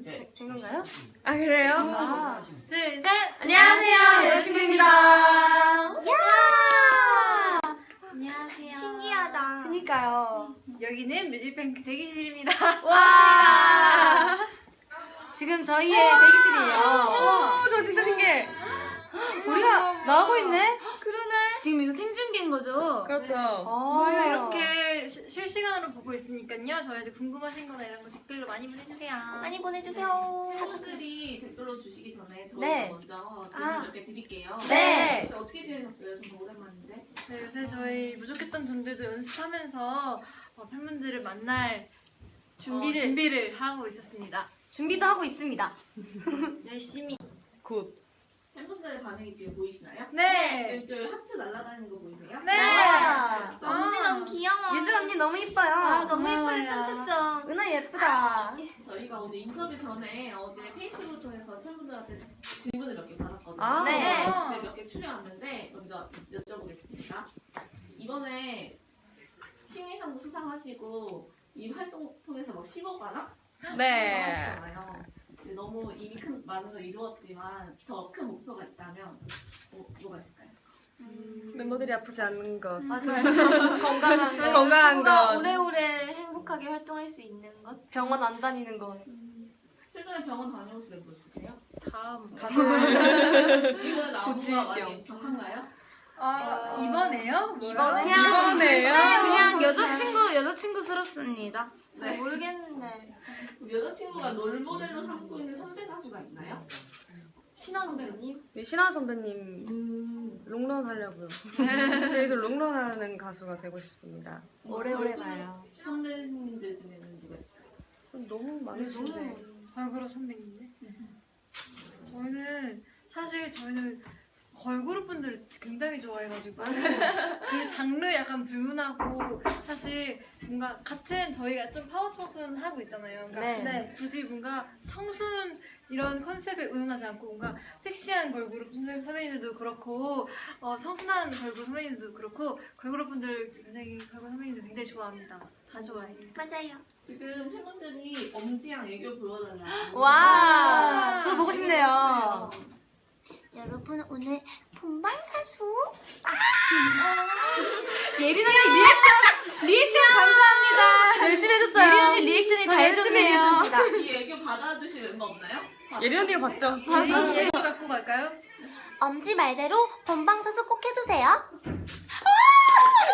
제, 제 건가요? 아 그래요? 아. 둘, 셋! 안녕하세요, 여자친구입니다. 안녕하세요. 신기하다. 그니까요. 여기는 뮤직뱅크 대기실입니다. 와. 지금 저희의 대기실이에요. 오, 저 진짜 신기해. 우리가 나오고 있네? 그러네. 지금 이거 생중계인 거죠? 그렇죠. 어. 저희가 이렇게 시- 실시간으로 보고 있으니까요. 저희한테 궁금하신 거나 이런 거 댓글로 많이 보내주세요. 많이 보내주세요. 팬분들이 댓글로 주시기 전에 저희가 네. 먼저 질문 아. 몇개 드릴게요. 네. 그래서 어떻게 지내셨어요? 정말 오랜만인데. 네, 요새 저희 부족했던 점들도 연습하면서 어, 팬분들을 만날 준비를. 어, 준비를 하고 있었습니다. 준비도 하고 있습니다. 열심히. 굿. 팬분들의 반응이 지금 보이시나요? 네. 그 하트 날아다니는 거 보이세요? 네. 와. 엄지 너무 귀여워. 유주 언니 너무 이뻐요. 아, 너무. 예뻐요. 점점점. 은하 예쁘다. 저희가 오늘 인터뷰 전에 어제 페이스북을 통해서 팬분들한테 질문을 몇 개 받았거든요. 아, 네. 몇 개 추려왔는데 먼저 여쭤보겠습니다. 이번에 신인상도 수상하시고 이 활동 통해서 막 15가나 네. 수상하셨잖아요. 근데 너무 이미 큰 많은 걸 이루었지만 더 큰 목표가 있다면? 멤버들이 아프지 않는 것. 맞아요. 건강한 저희 거. 건강한 친구가 것. 오래오래 행복하게 활동할 수 있는 것. 병원 안 다니는 거. 최근에 병원 다녀오신 멤버 있으세요? 다음. 이번에 나온. 거가 많이 격한가요? 아, 이번에요? 이번에? 그냥 이번에요? 그냥 여자친구 여자친구스럽습니다. 잘 모르겠네. 우리 여자친구가 롤모델로 삼고 있는 선배 가수가 있나요? 신화 선배님. 네, 신화 선배님 롱런 하려고요. 저희도 롱런 하는 가수가 되고 싶습니다. 오래오래 봐요. 선배님들 중에는 누가 있을까요? 너무 많으신데. 걸그룹 선배님인데. 저희는 사실 저희는 걸그룹 분들을 굉장히 좋아해가지고 그 장르 약간 불문하고 사실 뭔가 같은 저희가 좀 파워 청순 하고 있잖아요. 그러니까 네. 굳이 뭔가 청순 이런 컨셉을 의논하지 않고 뭔가 섹시한 걸그룹 선배- 선배님들도 그렇고 어, 청순한 걸그룹 선배님들도 그렇고 걸그룹 분들 굉장히 걸그룹 선배님들 굉장히 좋아합니다. 다 좋아해요. 맞아요. 지금 팬분들이 엄지양 애교 보여달라고 와. 저도 보고 싶네요. 여러분 오늘 본방사수. 예린 언니 리액션 리액션 감사합니다. 열심히 해줬어요. 예린 언니 리액션이 저다 열심히 해줬네요. 해줬습니다. 이 애교 받아주실 멤버 없나요? 예린 언니가 봤죠? 예린 예린 갖고 갈까요? 엄지 말대로 본방사수 꼭 해주세요.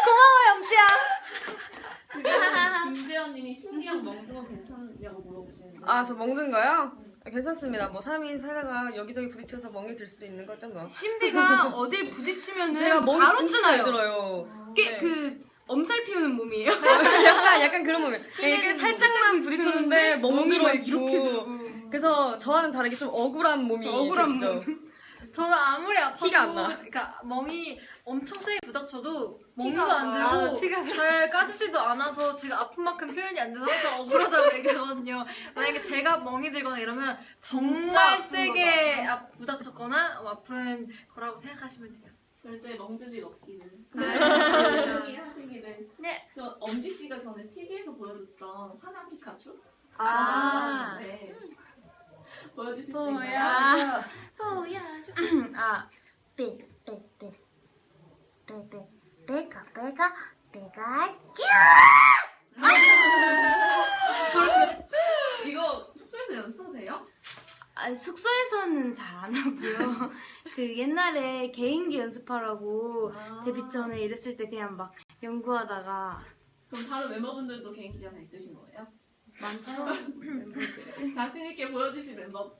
고마워요 엄지야. 김재현님이 신기한 먹는 거 괜찮냐고 물어보시는데 아, 저 먹는 거요? 아, 괜찮습니다. 뭐 사람이 살다가 여기저기 부딪혀서 멍이 들 수도 있는 거죠, 뭐. 신비가 어딜 부딪히면은 제가 멍이 바로 진짜 잘. 들어요. 꽤 네. 그 엄살 피우는 몸이에요. 약간 약간 그런 몸이에요. 이렇게 살짝만 부딪혔는데 멍 들어 있고. 그래서 저와는 다르게 좀 억울한 몸이 억울한 계시죠? 저는 아무리 아파도 티가 안 나. 그러니까 멍이 엄청 세게 부닥쳐도 멍도 안안 나. 들고 아, 티가 잘 까지지도 않아서 제가 아픈 만큼 표현이 안 돼서 항상 억울하다고 얘기하거든요. 만약에 제가 멍이 들거나 이러면 정말 아픈 세게 아, 부닥쳤거나 어, 아픈 거라고 생각하시면 돼요. 절대 멍들 일 없기를 네. 조용히 하시기를 네. 저 엄지 씨가 전에 TV에서 보여줬던 화난 피카츄 아. 네. 보여주실 수 뭐야? 있나요? 보여줘. 아, 빼, 빼, 빼, 빼, 빼, 빼가, 빼가, 빼가, 이거 숙소에서 연습하세요? 아, 숙소에서는 잘 안 하고요. 그 옛날에 개인기 연습하라고 아. 데뷔 전에 이랬을 때 그냥 막 연구하다가 그럼 다른 멤버분들도 개인기 하나 있으신 거예요? 많죠. 자신 있게 보여주실 멤버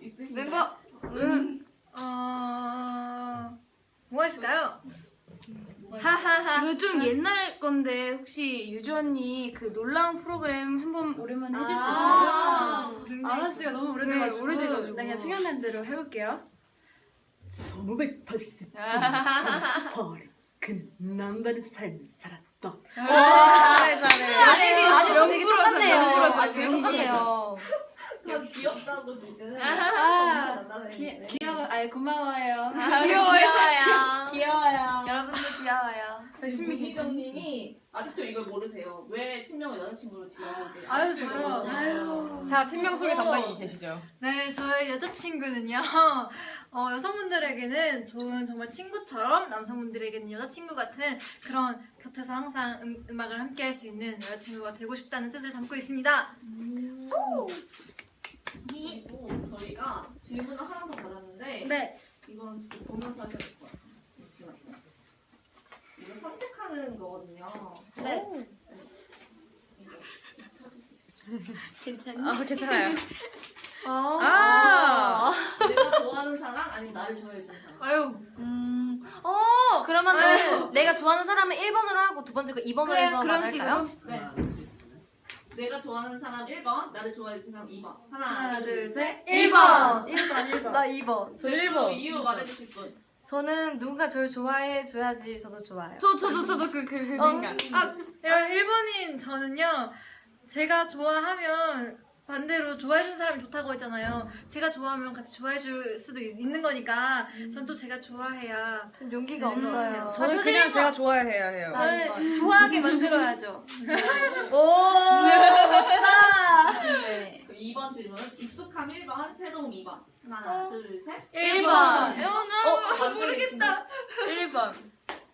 있으신가요? 멤버 음, 어... 뭐가 있을까요? 하하하. 이거 좀 옛날 건데 혹시 유주 언니 그 놀라운 프로그램 한번 오랜만에 해줄 수 있어요? 아, 안한 지가 너무 오래돼가지고. 네, 오래돼가지고. 네, 그냥 생각난 대로 해볼게요. 1588이 그는 남다른 삶을 살았다. 잘해, 잘해. 아직 아직도 되게 똑같네요. 아직 되게 똑같아요. 그냥 귀엽다고 지금 아. 귀여워, 아니 고마워요. 귀여워요. 귀여워요. 여러분들 귀여워요. 신미기정님이 아직도 이걸 모르세요. 왜 팀명을 여자친구로 지었는지. 아유 아직도 저요. 모르세요. 아유 자, 팀명 소개 담당이 계시죠? 네, 저의 여자친구는요, 어, 여성분들에게는 좋은 정말 친구처럼 남성분들에게는 여자친구 같은 그런 곁에서 항상 음, 음악을 함께 할 수 있는 여자친구가 되고 싶다는 뜻을 담고 있습니다. 그리고 저희가 질문을 하나 더 받았는데 네. 이건 지금 보면서 하셔야 될것 같아요. 잠시만요. 이거 선택 하는 거거든요. 네. 펴주세요. 괜찮니? 아, 괜찮아요. 아. 아, 내가 좋아하는 사람 아니면 나를 좋아해주는 사람. 아유, 음. 어, 그러면은 내가 좋아하는 사람은 1번으로 하고 두 번째 거 2번으로 그래 해서 그런 말할까요? 식으로. 네. 내가 좋아하는 사람 1번, 나를 좋아해주는 사람 2번. 하나, 하나, 둘, 셋. 1번. 1번, 1번. 나 2번. 저일 1번. 이유 말해주실 분. 저는 누군가 저를 좋아해 줘야지 저도 좋아요. 저 저도 저도 그 그 그 어. 생각. 아, 이런 1번인 저는요, 제가 좋아하면 반대로 좋아해주는 사람이 좋다고 했잖아요. 제가 좋아하면 같이 좋아해줄 수도 있- 있는 거니까, 전 또 제가 좋아해야. 전 용기가 음. 없어요. 저는 저도 그냥. 제가 좋아해야 해요. 저는 좋아하게 만들어야죠. 오! 네. 그 2번 질문. 익숙함 1번, 새로움 2번. 하나, 둘, 셋. 1번. 어, 모르겠다. 1번.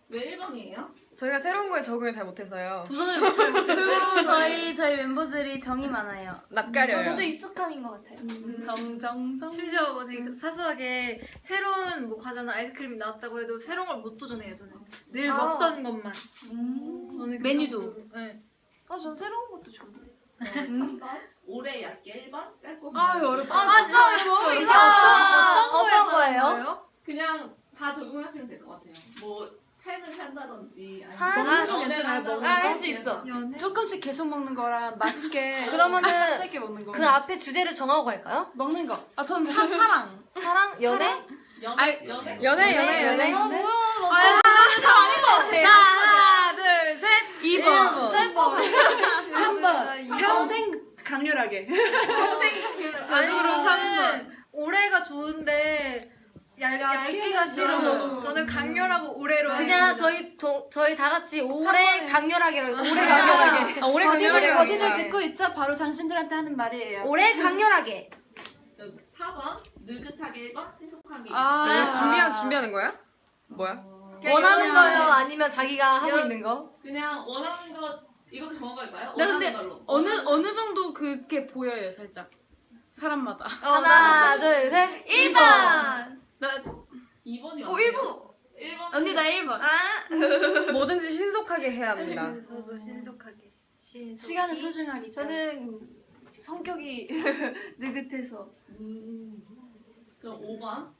왜 1번이에요? 저희가 새로운 거에 적응을 잘 못해서요. 도전을 잘 못해요. 그리고 저희 저희 멤버들이 정이 많아요. 낯가려요. 저도 익숙함인 것 같아요. 정정정. 심지어 뭐 되게 사소하게 새로운 뭐 과자나 아이스크림이 나왔다고 해도 새로운 걸 못 도전해요, 저는. 늘 아. 먹던 것만. 저는 그 메뉴도. 정도로, 네. 아, 전 새로운 것도 좋은데. 네, 3번. 오래 얕게 1번, 짧고 아긴 어렵다. 아, 진짜 이거 이게 어떤, 어떤 거예요? 그냥 다 적용하시면 될 것 같아요. 뭐 삶을 산다든지 아니면 살? 아, 괜찮아요. 한다든지. 먹는 아, 할수 있어. 연애? 조금씩 계속 먹는 거랑 맛있게 그러면은 짧게 먹는 거. 그 앞에 주제를 정하고 갈까요? 먹는 거. 아 전 사, 사랑. 사랑? 연애? 연애? 아이, 연애? 연애, 연애, 연애. 어, 뭐야? 자 하나 둘 셋. 2번. 짧고. 3번. 평생 강렬하게. 아니, 그럼 저는 올해가 좋은데 얇, 얇기가 싫어요. 저는 강렬하고 올해로. 그냥 저희 도, 저희 다 같이 오래. 강렬하게로 오래 아. 강렬하게 아, 오래 어디를 강렬하게 합니다. 어디를 듣고 있죠? 바로 당신들한테 하는 말이에요. 오래 강렬하게 4번. 느긋하게 1번, 신속하게 2번. 아. 이거 준비한, 준비하는 거야? 뭐야? 원하는 연애. 거요 아니면 자기가 하고 연- 있는 거 그냥 원하는 것 이것도 정해갈까요? 네, 원하는 근데 걸로. 어느 어느 정도 그게 보여요, 살짝. 사람마다. 하나 둘 셋 1번 나 2번이 어, 맞네요. 1번. 1번. 언니 나 1번. 뭐든지 신속하게 해야 합니다. 저도 신속하게. 신속히. 시간은 소중하니까. 저는 성격이 느긋해서 음. 그럼 5번.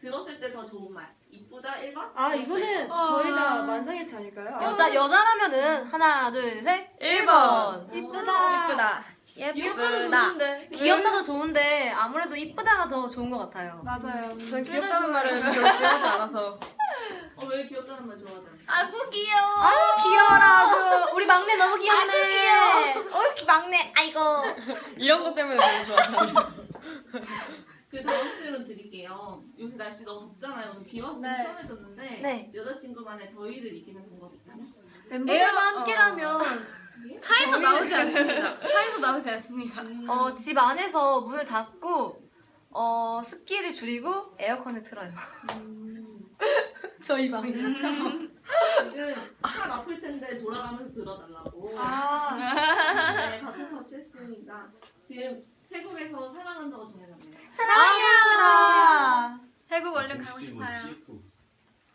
들었을 때 더 좋은 말. 이쁘다 1번. 아 이거는 거의 다 만장일치 아닐까요? 여자 여자라면은 하나 둘 셋 1번. 이쁘다 이쁘다. 귀엽다도 좋은데. 귀엽다도 좋은데 아무래도 이쁘다가 더 좋은 것 같아요 맞아요. 전 귀엽다는 말을 별로 좋아하지 않아서. 어, 왜 귀엽다는 말 좋아하지 않아요? 아구 귀여워 아유 귀여워라 아주 우리 막내 너무 귀엽네 아구 귀여워 어 막내 아이고 이런 것 때문에 너무 좋아하잖아요. 그 다음 질문 드릴게요. 요새 날씨 너무 덥잖아요. 오늘 비 와서 네. 좀 시원해졌는데 네. 여자친구만의 더위를 이기는 방법이 있다면? 멤버들과 함께라면 차에서 나오지 않습니다. 차에서 나오지 않습니다. 어 집 안에서 문을 닫고 어 습기를 줄이고 에어컨을 틀어요 저희 방이 지금 팔 아플 텐데 돌아가면서 들어달라고. 아, 네, 같은 터치 했습니다. 지금 태국에서 사랑한다고 전해졌네요. 사랑합니다 태국 얼른 가고 싶어요.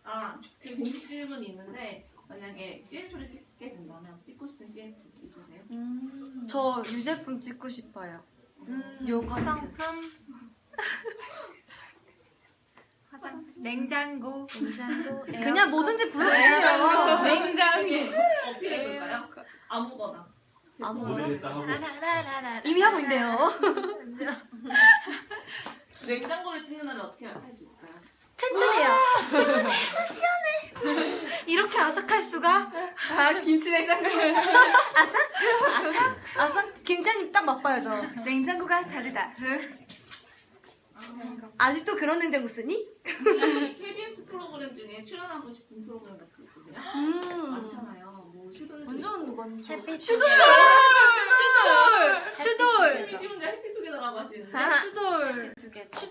아, 그 공식 질문이 있는데 만약에 CF를 찍 게 된다면 찍고 싶은 CF 있으세요? 저 유제품 찍고 싶어요 음, 요거트. 화장품. 화장 냉장고. 냉장고. 그냥 뭐든지 불러주세요 냉장에. 어필해볼까요? 아무거나. 하고 라라라라라. 이미 하고 있네요 냉장고를 찍는 날은 어떻게 할 수 있을까요? 튼튼해요 시원해 시원해 이렇게 아삭할 수가 아, 김치 냉장고. 아삭 아삭 아삭 김치님 딱 맛봐야죠 냉장고가 다르다 아직도 그런 냉장고 쓰니? KBS 프로그램 중에 출연하고 싶은 프로그램 같은 거 있으세요? 음 많잖아요. 뭐 슈돌. 완전 완전 햇빛. 슈돌 슈돌 슈돌 하시는데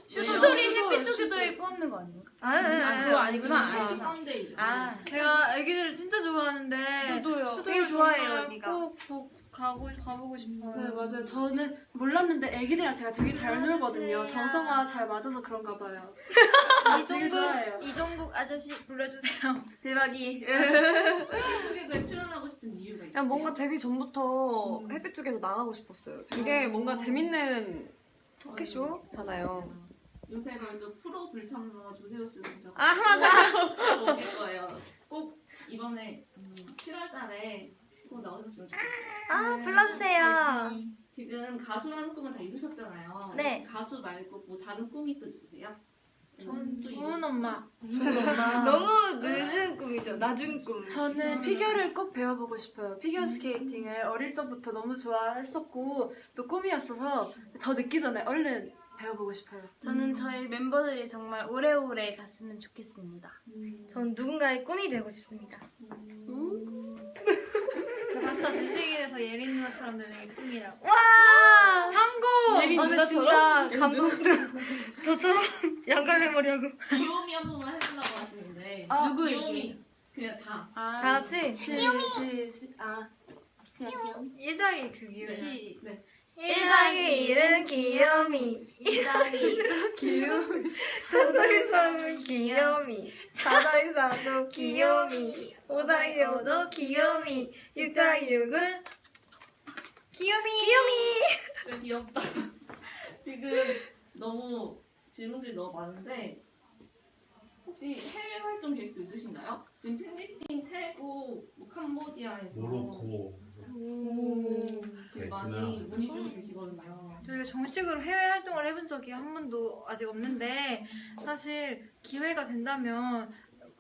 슈돌. 슈돌이 햇빛 두 개도에 뽑는 거 아니에요? 아, 아 그거 아니구나. 아, 아, 썬데이. 아. 제가 애기들을 진짜 좋아하는데 저도요. 슈돌 되게 좋아해요, 정말 언니가. 꼭, 꼭 가고 가보고 싶어요. 네 맞아요. 저는 몰랐는데 애기들이랑 제가 되게 잘 놀거든요. 정서가 잘 맞아서 그런가 봐요. 좋아해요. 이동국 아저씨 불러주세요. 대박이. 햇빛 그냥 뭔가 데뷔 전부터 햇빛 쪽에서 나가고 싶었어요. 되게 뭔가 재밌는 토크쇼잖아요. 요새 그래도 프로 불참러 조세호 씨 오셔서 아, 맞아. 오실 거예요. 꼭 이번에 음, 7월달에 꼭 나오셨으면 좋겠어요. 아 불러주세요. 지금 가수라는 꿈을 다 이루셨잖아요. 네. 가수 말고 뭐 다른 꿈이 또 있으세요? 전 음, 또 좋은 엄마. 너무 늦은 꿈이죠. 낮은 꿈. 저는 피겨를 꼭 배워보고 싶어요. 피겨 스케이팅을 어릴 적부터 너무 좋아했었고 또 꿈이었어서 더 늦기 전에 얼른 배워보고 싶어요. 저는 저희 멤버들이 정말 오래오래 갔으면 좋겠습니다. 전 누군가의 꿈이 되고 싶습니다. 그 봤어 지식인에서 예린 누나처럼 되는 게 꿈이라고. 와! 상고. 예린 아, 누나처럼? 감동도. 저처럼 양갈래 머리 하고. 귀요미 한 번만 해주려고 하시는데 아, 누구 귀요미 그냥 다 아, 다 같이. 시, 시, 시, 아 그냥 귀여운. 일당이 그 기회. 시. 1당이 1은 귀요미. 2당이 귀요미. 3당이 3은 귀요미. 4당이 4도 귀요미. 5당이 5도 귀요미. 6당이 6은 귀요미. 귀요미. 진짜 귀엽다. 지금 너무 질문들이 너무 많은데 혹시 해외 활동 계획도 있으신가요? 지금 필리핀, 태국, 뭐 캄보디아에서 모로코 되게 많이 베트남. 문의 주고 계시거든요. 저희가 정식으로 해외 활동을 해본 적이 한 번도 아직 없는데 사실 기회가 된다면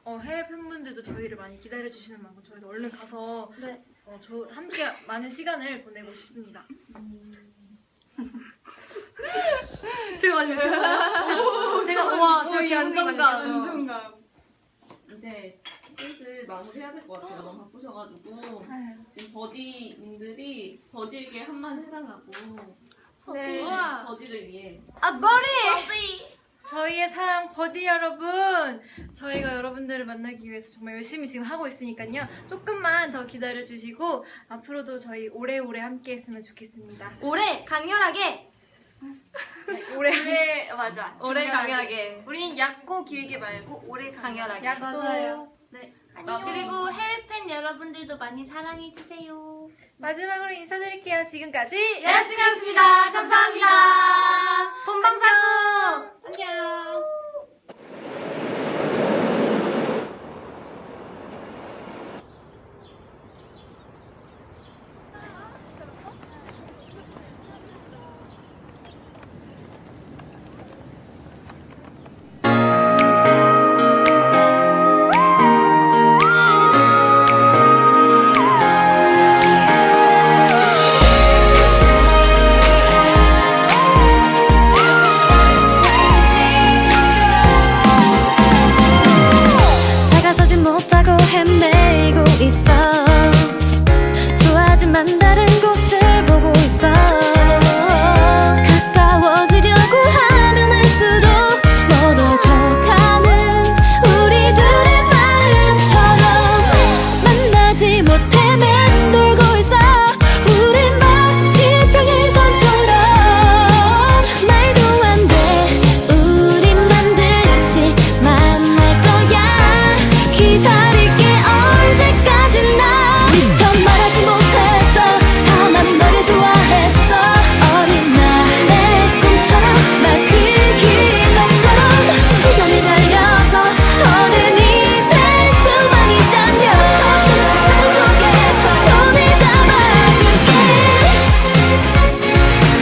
어, 해외 팬분들도 저희를 많이 기다려 주시는 만큼 저희도 얼른 가서 네. 어, 저 함께 많은 시간을 보내고 싶습니다. 제가 많이 제가 와 제가 이 기분이 안정감. 안정감. 이제 슬슬 마무리해야 될 것 같아요. 너무 바쁘셔가지고. 지금 버디님들이 버디에게 한마디 해달라고 네. 우와. 버디를 위해 아 머리! 저희의 사랑 버디 여러분, 저희가 여러분들을 만나기 위해서 정말 열심히 지금 하고 있으니까요. 조금만 더 기다려 주시고 앞으로도 저희 오래오래 함께 했으면 좋겠습니다. 올해 강렬하게 오래 네 맞아. 올해 강렬하게 우린 얕고 길게 말고 오래 강렬하게 약속. 맞아요. 네. 안녕. 그리고 해외 팬 여러분들도 많이 사랑해 주세요. 마지막으로 인사드릴게요. 지금까지 여자친구였습니다 감사합니다 본방사수